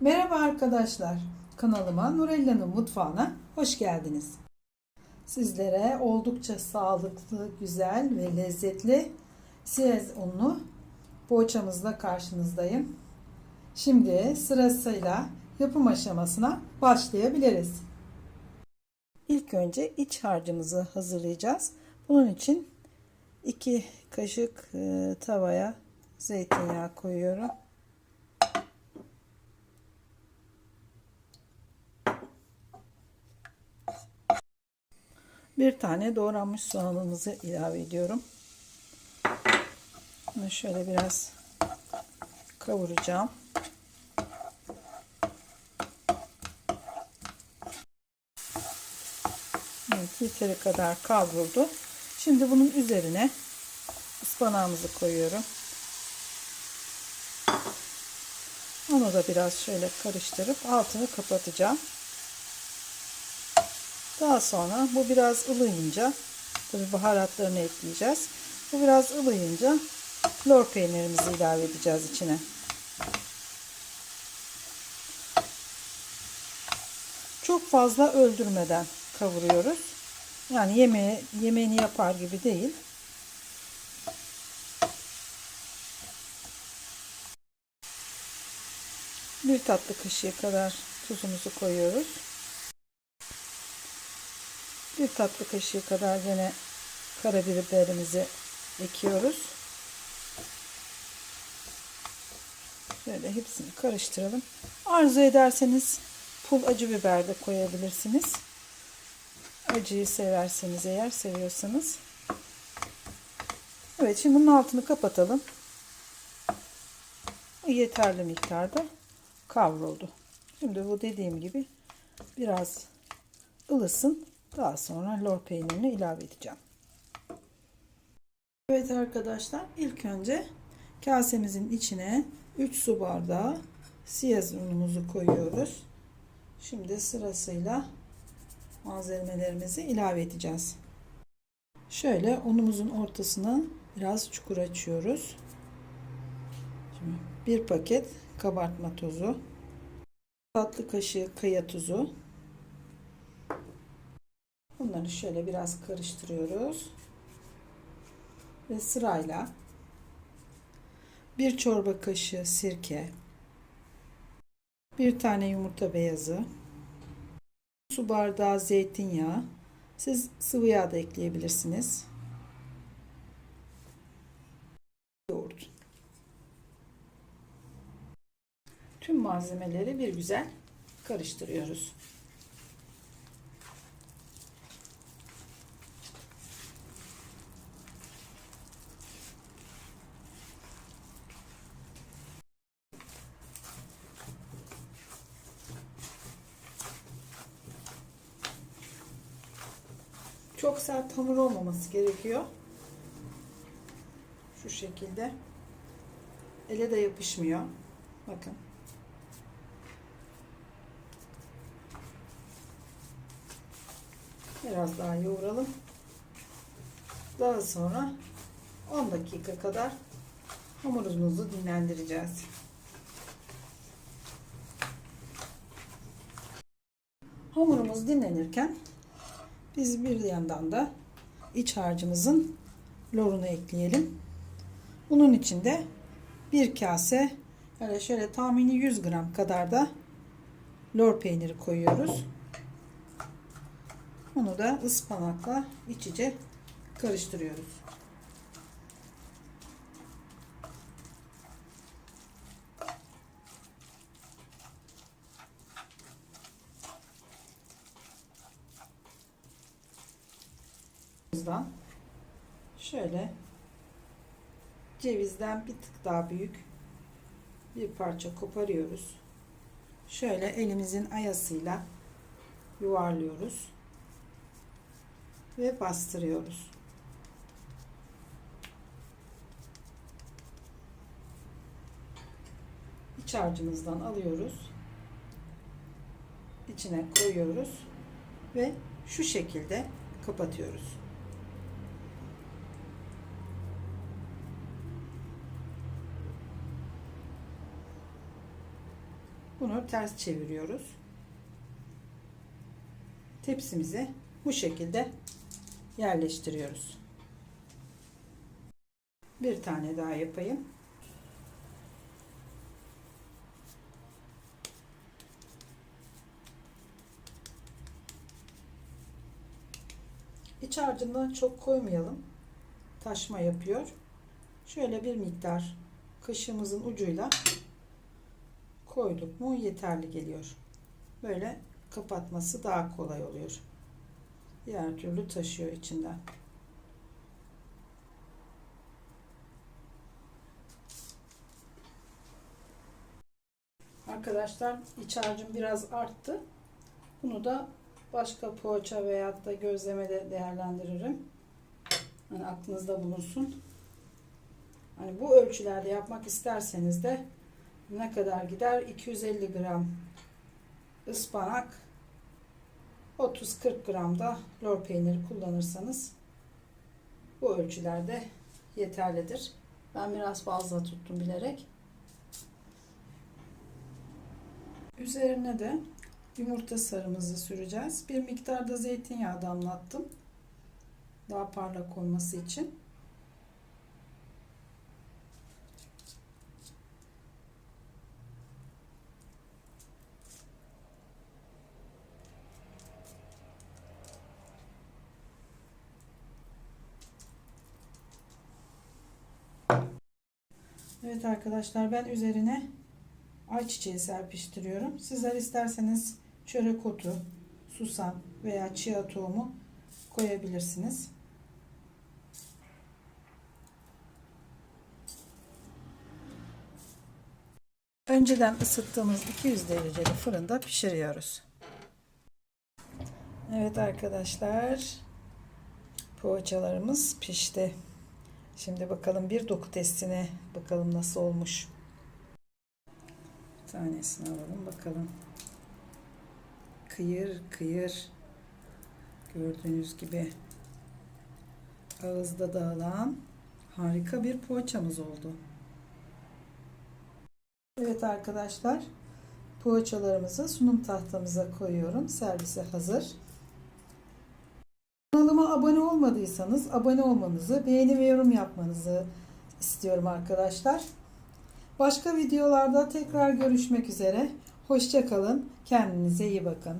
Merhaba arkadaşlar. Kanalıma Nurella'nın mutfağına hoş geldiniz. Sizlere oldukça sağlıklı, güzel ve lezzetli siyez unlu poğaçamızla karşınızdayım. Şimdi sırasıyla yapım aşamasına başlayabiliriz. İlk önce iç harcımızı hazırlayacağız. Bunun için 2 kaşık e, tavaya zeytinyağı koyuyorum. Bir tane doğranmış soğanımızı ilave ediyorum. Bunu şöyle biraz kavuracağım. Evet, yeteri kadar kavruldu. Şimdi bunun üzerine ıspanağımızı koyuyorum. Onu da biraz şöyle karıştırıp altını kapatacağım. Daha sonra bu biraz ılıyınca tabi baharatlarını ekleyeceğiz. Bu biraz ılıyınca lor peynirimizi ilave edeceğiz içine. Çok fazla öldürmeden kavuruyoruz. Yani yemeği, yemeğini yapar gibi değil. Bir tatlı kaşığı kadar tuzumuzu koyuyoruz. Bir tatlı kaşığı kadar yine karabiberimizi ekiyoruz. Böyle hepsini karıştıralım. Arzu ederseniz pul acı biber de koyabilirsiniz. Acıyı severseniz eğer seviyorsanız. Evet şimdi bunun altını kapatalım. Yeterli miktarda kavruldu. Şimdi bu dediğim gibi biraz ılısın. Daha sonra lor peynirini ilave edeceğim. Evet arkadaşlar ilk önce kasemizin içine 3 su bardağı siyaz unumuzu koyuyoruz. Şimdi sırasıyla malzemelerimizi ilave edeceğiz. Şöyle unumuzun ortasına biraz çukur açıyoruz. Şimdi bir paket kabartma tozu, tatlı kaşığı kaya tuzu, Bunları şöyle biraz karıştırıyoruz. Ve sırayla bir çorba kaşığı sirke, bir tane yumurta beyazı, su bardağı zeytinyağı, siz sıvı yağ da ekleyebilirsiniz. Yoğurt. Tüm malzemeleri bir güzel karıştırıyoruz. Çok sert hamur olmaması gerekiyor. Şu şekilde. Ele de yapışmıyor. Bakın. Biraz daha yoğuralım. Daha sonra 10 dakika kadar hamurumuzu dinlendireceğiz. Hamurumuz dinlenirken biz bir yandan da iç harcımızın lorunu ekleyelim. Bunun için de bir kase yani şöyle tahmini 100 gram kadar da lor peyniri koyuyoruz. Onu da ıspanakla iç içe karıştırıyoruz. Şöyle cevizden bir tık daha büyük bir parça koparıyoruz. Şöyle elimizin ayasıyla yuvarlıyoruz ve bastırıyoruz. İç harcımızdan alıyoruz. içine koyuyoruz ve şu şekilde kapatıyoruz. Bunu ters çeviriyoruz. Tepsimize bu şekilde yerleştiriyoruz. Bir tane daha yapayım. İç harcını çok koymayalım. Taşma yapıyor. Şöyle bir miktar kaşığımızın ucuyla koyduk mu yeterli geliyor. Böyle kapatması daha kolay oluyor. Diğer türlü taşıyor içinden. Arkadaşlar iç harcım biraz arttı. Bunu da başka poğaça veyahut da gözlemede değerlendiririm. Hani aklınızda bulunsun. Hani bu ölçülerde yapmak isterseniz de ne kadar gider? 250 gram ıspanak 30-40 gram da lor peyniri kullanırsanız bu ölçülerde yeterlidir. Ben biraz fazla tuttum bilerek. Üzerine de yumurta sarımızı süreceğiz. Bir miktar da zeytinyağı damlattım. Daha parlak olması için. Evet arkadaşlar ben üzerine ayçiçeği serpiştiriyorum. Sizler isterseniz çörek otu, susam veya chia tohumu koyabilirsiniz. Önceden ısıttığımız 200 dereceli fırında pişiriyoruz. Evet arkadaşlar poğaçalarımız pişti. Şimdi bakalım bir doku testine bakalım nasıl olmuş. Bir tanesini alalım bakalım. Kıyır kıyır gördüğünüz gibi ağızda dağılan harika bir poğaçamız oldu. Evet arkadaşlar poğaçalarımızı sunum tahtamıza koyuyorum. Servise hazır. Kanalıma abone olmadıysanız abone olmanızı, beğeni ve yorum yapmanızı istiyorum arkadaşlar. Başka videolarda tekrar görüşmek üzere. Hoşçakalın. Kendinize iyi bakın.